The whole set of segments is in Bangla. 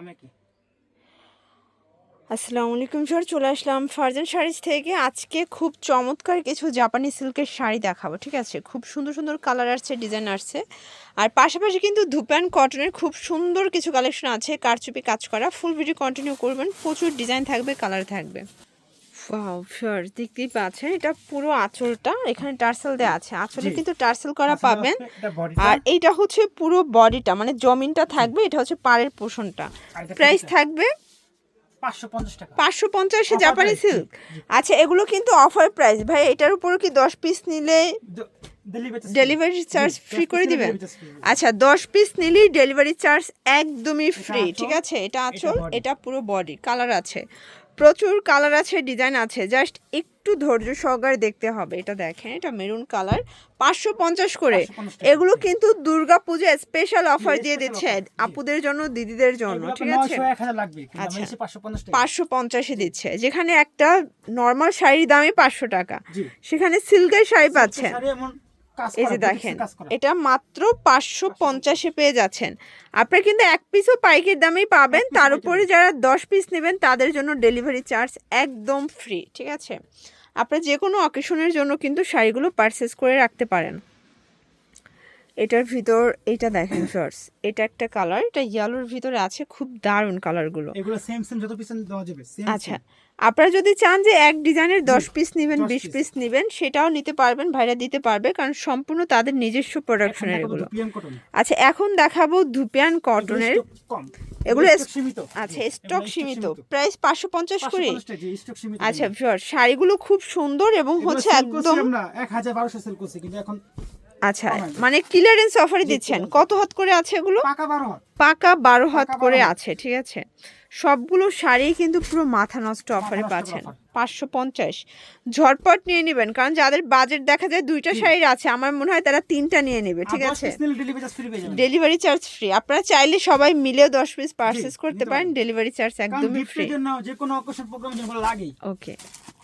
আমি আসসালামু আলাইকুম স্যার, চলে আসলাম ফারজান শাড়িজ থেকে। আজকে খুব চমৎকার কিছু জাপানি সিল্কের শাড়ি দেখাবো, ঠিক আছে? খুব সুন্দর সুন্দর কালার আসছে ডিজাইন আসছে। আর পাশাপাশি কিন্তু ধুপ্যান কটনের খুব সুন্দর কিছু কালেকশন আছে, কারচুপি কাজ করা ফুল ভিডিও কন্টিনিউ করবেন, প্রচুর ডিজাইন থাকবে কালার থাকবে। ওয়াও স্যার দেখতেই পাচ্ছেন এটা পুরো আঁচলটা এখানে টার্সেল দেওয়া আছে। আঁচলে কিন্তু টার্সেল করা পাবেন। আর এইটা হচ্ছে পুরো বডিটা মানে জমিনটা থাকবে এটা হচ্ছে পাড়ের পোষণটা। প্রাইস থাকবে পাঁচশো পঞ্চাশ জাপানি সিল্ক। আচ্ছা এগুলো কিন্তু অফার প্রাইস ভাই এটার উপর কি দশ পিস নিলে ডেলিভারি ডেলিভারি চার্জ ফ্রি করে দিবেন? আচ্ছা দশ পিস নিলেই ডেলিভারি চার্জ একদমই ফ্রি ঠিক আছে? এটা আঁচল এটা পুরো বডি কালার আছে। প্রচুর কালার আছে ডিজাইন আছে জাস্ট একটু ধৈর্য সহকারে দেখতে হবে। এটা দেখেন এটা মেরুন কালার পাঁচশো পঞ্চাশ করে। এগুলো কিন্তু দুর্গা পুজো স্পেশাল অফার দিয়ে দিচ্ছে আপুদের জন্য দিদিদের জন্য ঠিক আছে? আচ্ছা। পাঁচশো পঞ্চাশ দিচ্ছে। যেখানে একটা নর্মাল শাড়ির দামে পাঁচশো টাকা। সেখানে সিল্কের শাড়ি পাচ্ছেন। কাজ এই যে দেখেন এটা মাত্র পাঁচশো পঞ্চাশে পেয়ে যাচ্ছেন। আপনারা কিন্তু এক পিসও পাইকের দামেই পাবেন তার উপরে যারা দশ পিস নেবেন তাদের জন্য ডেলিভারি চার্জ একদম ফ্রি ঠিক আছে? আপনারা যে কোনো অকেশনের জন্য কিন্তু শাড়িগুলো পারচেস করে রাখতে পারেন। এটার ভিতর এটা দেখেন শর্টস এটা একটা কালার এটা ইয়েলোর ভিতরে আছে খুব দারুণ কালারগুলো এগুলো সেম সেম যত পিস দেওয়া যাবে আচ্ছা। আপনারা যদি চান যে এক ডিজাইনের দশ পিস নেবেন বিশ পিস নেবেন সেটাও নিতে পারবেন ভাইরা দিতে পারবে কারণ সম্পূর্ণ তাদের নিজস্ব প্রোডাকশনের এগুলো। আচ্ছা এখন দেখাবো ধুপিয়ান কটনের এগুলো আচ্ছা স্টক সীমিত। প্রাইস পাঁচশো পঞ্চাশ করে। 550 টাকা, জি, stock সীমিত আচ্ছা। শাড়িগুলো খুব সুন্দর এবং হচ্ছে একদম করছিলাম না, 1200 sell করছি, কিন্তু এখন আচ্ছা মানে ক্লিয়ারেন্স অফারে দিচ্ছেন। কত হাত করে আছে এগুলো? পাকা 12 হাত। পাকা বারো হাত করে আছে ঠিক আছে? সবগুলো শাড়ি কিন্তু পুরো মাথা নষ্ট অফারে পাচ্ছেন। পাঁচশো পঞ্চাশ। ঝটপট নিয়ে নেবেন কারণ যাদের বাজেট দেখা যায় দুইটা শাড়ির আছে আমার মনে হয় তারা তিনটা নিয়ে নেবে ঠিক আছে। ডেলিভারি চার্জ ফ্রি আপনারা চাইলে সবাই মিলেও দশ পিস পারচেস করতে পারেন। ডেলিভারি চার্জ একদমই ফ্রি যে কোনো জন্য এগুলো লাগেই। ওকে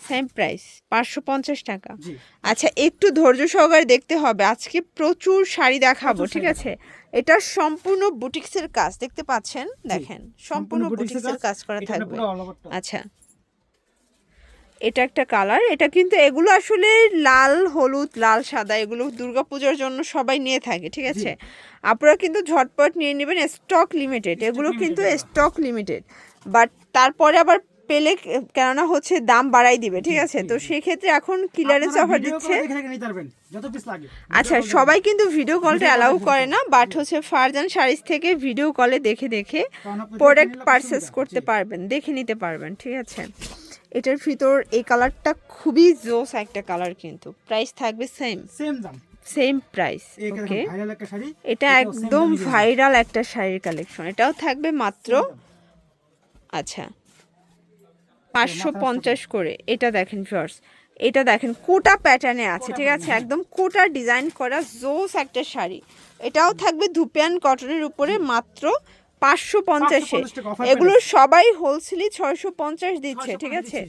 সেম প্রাইস পাঁচশো পঞ্চাশ টাকা। আচ্ছা একটু ধৈর্য সহকারে দেখতে হবে আজকে প্রচুর শাড়ি দেখাবো ঠিক আছে? এটা সম্পূর্ণ বুটিক্সের কাজ দেখতে পাচ্ছেন? দেখেন সম্পূর্ণ বুটিক্সের কাজ। করা থাকবে। আচ্ছা। এটা একটা কালার এটা কিন্তু এগুলো আসলে লাল হলুদ লাল সাদা এগুলো দুর্গাপূজার জন্য সবাই নিয়ে থাকে ঠিক আছে? আপনারা কিন্তু ঝটপট নিয়ে নেবেন স্টক লিমিটেড এগুলো কিন্তু স্টক লিমিটেড বাট তারপরে আবার পেলে কেননা হচ্ছে দাম বাড়াই দিবে ঠিক আছে? তো সেক্ষেত্রে এখন ক্লিয়ারেন্স অফার দিচ্ছে। আচ্ছা সবাই কিন্তু ভিডিও কলটা অ্যালাউ করে না বাট হচ্ছে ফারজান শাড়িজ থেকে ভিডিও কলে দেখে দেখে প্রোডাক্ট পারচেস করতে পারবেন দেখে নিতে পারবেন ঠিক আছে? এটার ভিতর এই কালারটা খুবই জোস একটা কালার কিন্তু। প্রাইস থাকবে সেম Same দাম। সেম প্রাইস ওকে এটা একদম ভাইরাল একটা শাড়ির কালেকশন এটাও থাকবে মাত্র। আচ্ছা পাঁচশো পঞ্চাশ করে। এটা দেখেন ফার্স এটা দেখেন কোটা প্যাটার্নে আছে ঠিক আছে? একদম কোটা ডিজাইন করা জোস একটা শাড়ি। এটাও থাকবে ধুপিয়ান কটনের উপরে মাত্র পাঁচশো পঞ্চাশে। 550 টাকা offer এগুলো সবাই হোলসেলই ছয়শো পঞ্চাশ দিচ্ছে ঠিক আছে?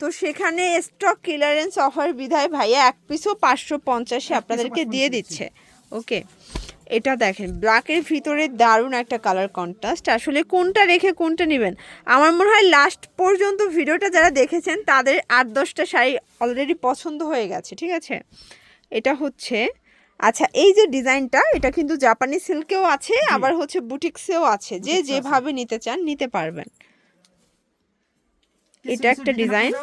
তো সেখানে স্টক ক্লিয়ারেন্স অফার বিধায় ভাইয়া এক পিসও পাঁচশো পঞ্চাশে আপনাদেরকে দিয়ে। দিচ্ছে। ওকে এটা দেখেন ব্ল্যাকের ভিতরে দারুণ একটা কালার কন্ট্রাস্ট আসলে কোনটা রেখে কোনটা নেবেন? আমার মনে হয় লাস্ট পর্যন্ত ভিডিওটা যারা দেখেছেন তাদের আট দশটা শাড়ি অলরেডি পছন্দ হয়ে গেছে ঠিক আছে? এটা হচ্ছে আচ্ছা এই যে ডিজাইনটা এটা কিন্তু জাপানি সিল্কেও আছে আবার হচ্ছে বুটিক্সেও আছে। যে। যেভাবে নিতে চান নিতে পারবেন। এটা একটা ডিজাইন।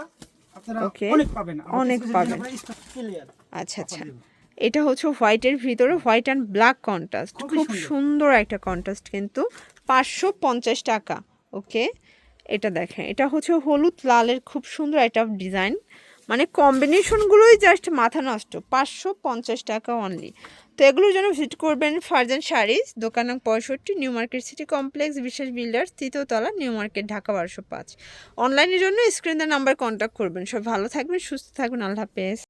আপনারা অনেক পাবেন। অনেক পাবেন। আচ্ছা আচ্ছা। এটা হচ্ছে হোয়াইটের ভিতরে হোয়াইট অ্যান্ড ব্ল্যাক কন্ট্রাস্ট। খুব সুন্দর। একটা কন্ট্রাস্ট কিন্তু। পাঁচশো পঞ্চাশ টাকা ওকে? এটা দেখেন এটা হচ্ছে হলুদ লালের খুব সুন্দর একটা ডিজাইন। মানে কম্বিনেশনগুলোই জাস্ট মাথা নষ্ট পাঁচশো পঞ্চাশ টাকা অনলি তো এগুলোর জন্য ভিজিট করবেন ফারজান শাড়িজ দোকান নং পঁয়ষট্টি new market city complex Biswas builders তৃতীয়তলা new market Dhaka বারোশো পাঁচ। অনলাইনের জন্য স্ক্রিন নাম্বার কন্ট্যাক্ট করবেন। সব ভালো থাকবেন সুস্থ থাকবেন আল্লাহ হাফেজ।